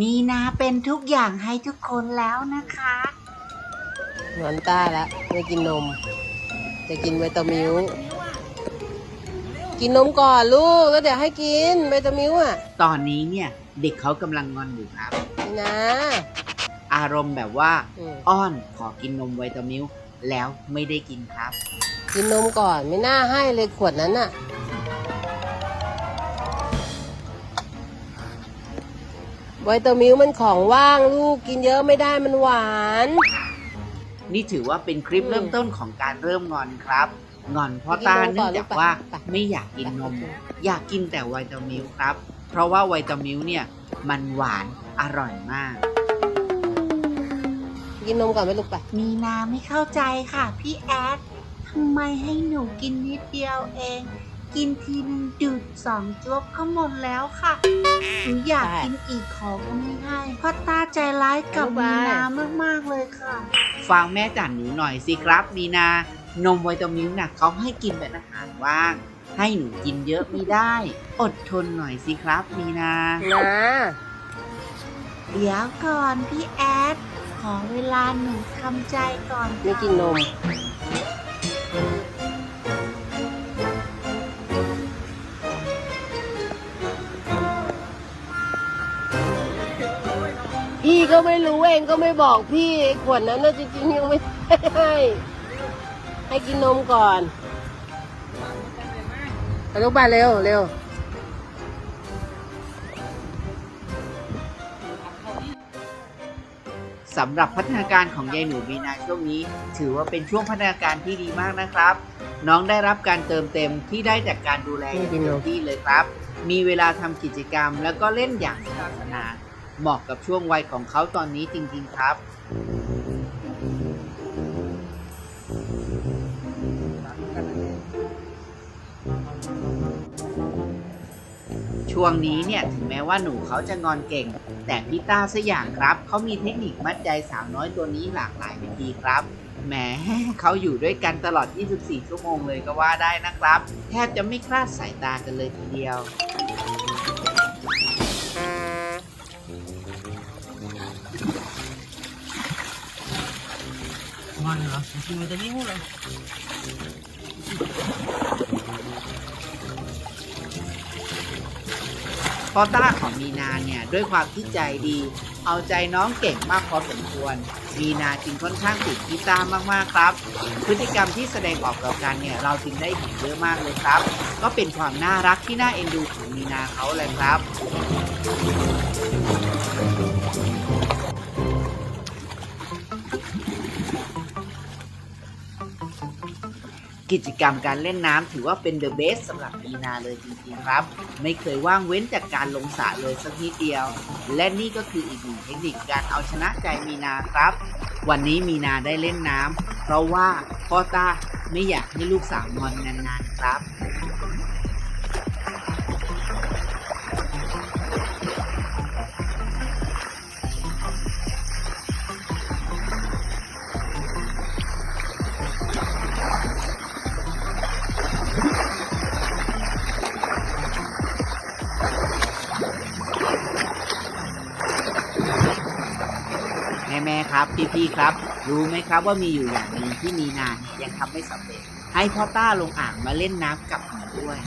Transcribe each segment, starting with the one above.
มีนาเป็นทุกอย่างให้ทุกคนแล้วนะคะ นอนต้าละไม่กินนม จะกินไวตามิวกินนมก่อนลูกแล้วเดี๋ยวให้กินไวตามิวอะตอนนี้เนี่ยเด็กเขากำลังงอนอยู่ครับ นี่นะ อารมณ์แบบว่า อืม อ้อนขอกินนมไวตามิลแล้วไม่ได้กินครับ กินนมก่อนไม่น่าให้เลยขวดนั้นน่ะ ไวตามิวมันของว่างลูกกินเยอะไม่ได้มันหวาน นี่ถือว่าเป็นคลิปอืมเริ่มต้นของการเริ่มงอนครับ งอนเพราะตากินนมก่เนื่ออนงจากลูกไปว่าไปไม่อยากกินนมไปอยากกินแต่ไวตามิลครับ เพราะว่าไวตามิลเนี่ยมันหวานอร่อยมาก กินนมก่อนไหมลูกไปมีนาไม่เข้าใจค่ะ พี่แอดทำไมให้หนูกินนิดเดียวเอง กินทีนึงดูดสองจวบก็หมดแล้วค่ะหนูอยากใช่กินอีกขอก็ไม่ให้เพ่อตาใจร้ายกับเอาไปมีนามากๆเลยค่ะ ฟังแม่จันหนูหน่อยสิครับมีนา นมไวตามิลน่ะเขาให้กินเป็นอาหารว่าง ให้หนูกินเยอะไม่ได้ อดทนหน่อยสิครับมีนา นะเดี๋ยวก่อนพี่แอด ขอเวลาหนูทำใจก่อนไม่กินนม ก็ไม่รู้เองก็ไม่บอกพี่ขวดนั้นน่ะจริงๆยังไม่ให้ ให้กินนมก่อนไปลูกไปเร็วเร็วสำหรับพัฒนาการของยายหนูมีนาช่วงนี้ ถือว่าเป็นช่วงพัฒนาการที่ดีมากนะครับ น้องได้รับการเติมเต็มที่ได้จากการดูแลอย่างเต็มที่เลยครับ มีเวลาทำกิจกรรมแล้วก็เล่นอย่างสนุกสนาน เหมาะกับช่วงวัยของเขาตอนนี้จริงๆครับช่วงนี้เนี่ยถึงแม้ว่าหนูเขาจะงอนเก่ง แต่พี่ต้าสอย่างครับเขามีเทคนิคมัดใจสาวน้อยตัวนี้หลากหลายวิธีครับแหมเขาอยู่ด้วยกันตลอด 24 ชั่วโมงเลยก็ว่าได้นะครับ แทบจะไม่คลาดสายตากันเลยทีเดียว มันเหรอกินวิตามินเลยพ่อต้าของมีนาเนี่ยด้วยความที่ใจดี เอาใจน้องเก่งมากพอสมควร มีนาจึงค่อนข้างติดกีตาร์มากๆครับ พฤติกรรมที่แสดงออกต่อกันเนี่ยเราจึงได้เห็นเยอะมากเลยครับ ก็เป็นความน่ารักที่น่าเอ็นดูของมีนาเขาเลยครับ กิจกรรมการเล่นน้ำถือว่าเป็นเดอะเบสสำหรับมีนาเลยจริงๆครับ ไม่เคยว่างเว้นจากการลงสระเลยสักนิดเดียว และนี่ก็คืออีกหนึ่งเทคนิคการเอาชนะใจมีนาครับ วันนี้มีนาได้เล่นน้ำเพราะว่าพ่อตาไม่อยากให้ลูกสาวนอนนานๆครับ ครับพี่ๆครับ รู้ไหมครับว่ามีอยู่อย่างหนึ่งที่มีนานยังทำไม่สำเร็จ ให้พ่อต้าลงอ่างมาเล่นน้ำกับหนูด้วย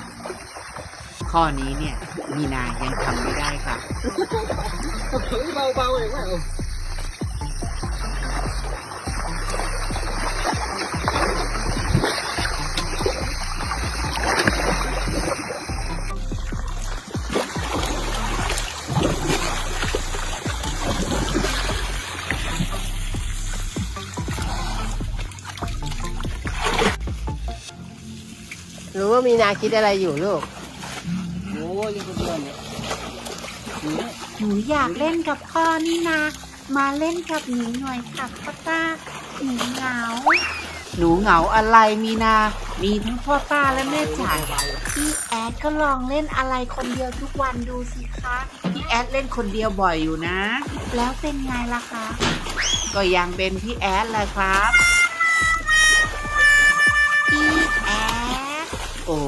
ข้อนี้เนี่ย มีนายังทำไม่ได้ครับเบาๆเลยว่า มีนาคิดอะไรอยู่ลูก โอ้ยยังเพื่อนเนี่ยหนูอยากเล่นกับพ่อนี่นามาเล่นกับหนูหน่อยค่ะพ่อต้าหนูเหงา หนูเหงาอะไรมีนา มีทั้งพ่อต้าและแม่จ๋าพี่แอดก็ลองเล่นอะไรคนเดียวทุกวันดูสิคะพี่แอดเล่นคนเดียวบ่อยอยู่นะ แล้วเป็นไงล่ะคะ ก็ยังเป็นพี่แอดแหละครับ โอ้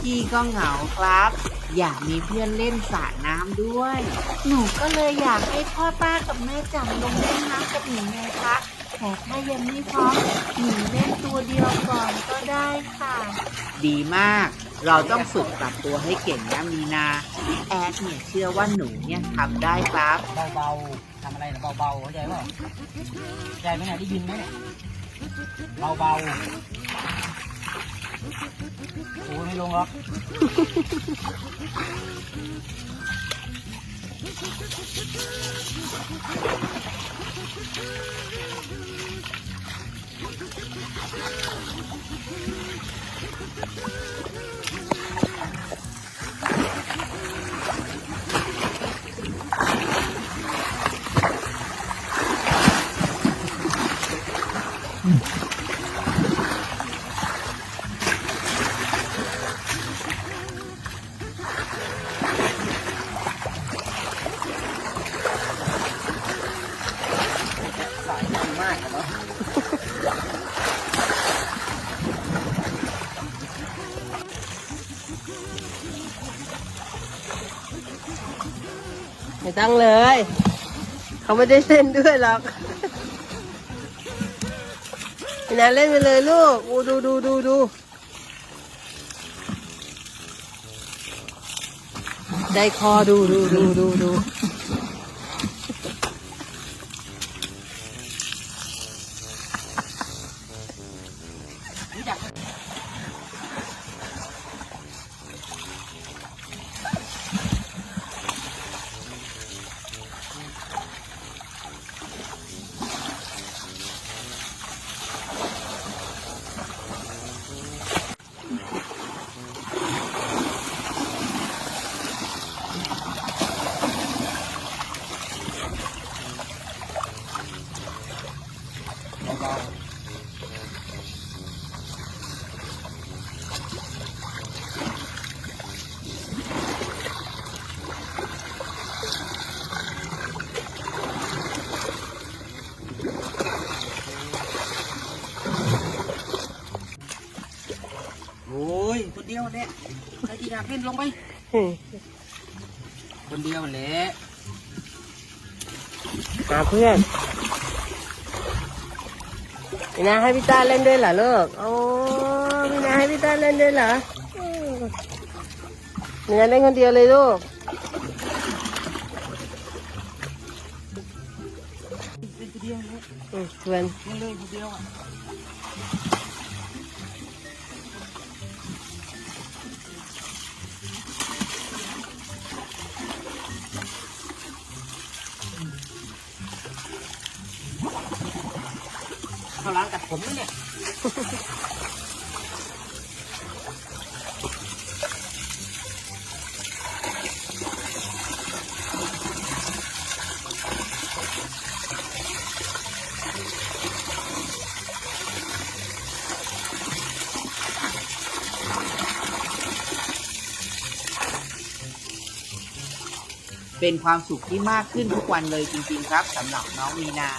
พี่ก็เหงาครับ อยากมีเพื่อนเล่นสระน้ำด้วย หนูก็เลยอยากให้พ่อป้ากับแม่จังลงเล่นน้ำกับหนูไงคะแต่ถ้ายังไม่พร้อมหนูเล่นตัวเดียวก่อนก็ได้ค่ะ ดีมาก เราต้องฝึกปรับตัวให้เก่งนะมีนาพี่แอดเนี่ยเชื่อว่าหนูเนี่ยทำได้ครับ เบาๆทำอะไรนะเบาๆเข้าใจเปล่าเข้าใจไหมเนี่ยได้ยินไหมเนี่ยเบาๆ โอ้ยไม่ลงหรอก ไม่ต้องเลย เขาไม่ได้เล่นด้วยหรอกนี่นะเล่นไปเลยลูกอูดูดูดูดูได้คอดูดูดูดูดู รู้จัก เบาๆ โอ้ย คนเดียวแหละ ใครที่อยากเล่นลงไป คนเดียวแหละหาเพื่อนพี่นาให้พี่ต้าเล่นด้วยเหรอลูกโอ้พี่นาให้พี่ต้าเล่นด้วยเหรออืมพี่นาเล่นคนเดียวเลยลูกเป็นคนเดียวเลยอืมเพื่อนเล่นเลยคนเดียวอะ ขาล้างตัดผมเนี่ยเป็นความสุขที่มากขึ้นทุกวันเลยจริงๆครับสำหรับน้องมีนา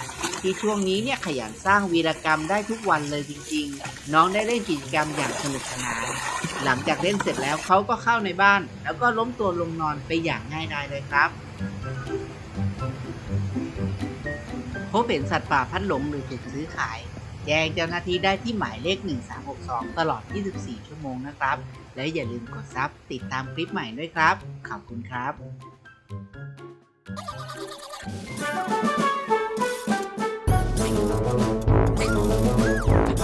ที่ช่วงนี้เนี่ยขยันสร้างวีรกรรมได้ทุกวันเลยจริง ๆ น้องได้เล่นกิจกรรมอย่างสนุกสนาน หลังจากเล่นเสร็จแล้วเขาก็เข้าในบ้าน แล้วก็ล้มตัวลงนอนไปอย่างง่ายดายเลยครับพบเห็นสัตว์ป่าพัดหลงหรือถูกซื้อขาย แจ้งเจ้าหน้าที่ได้ที่หมายเลข 1362 ตลอด 24 ชั่วโมงนะครับ และอย่าลืมกดซับติดตามคลิปใหม่ด้วยครับ ขอบคุณครับ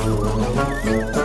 Música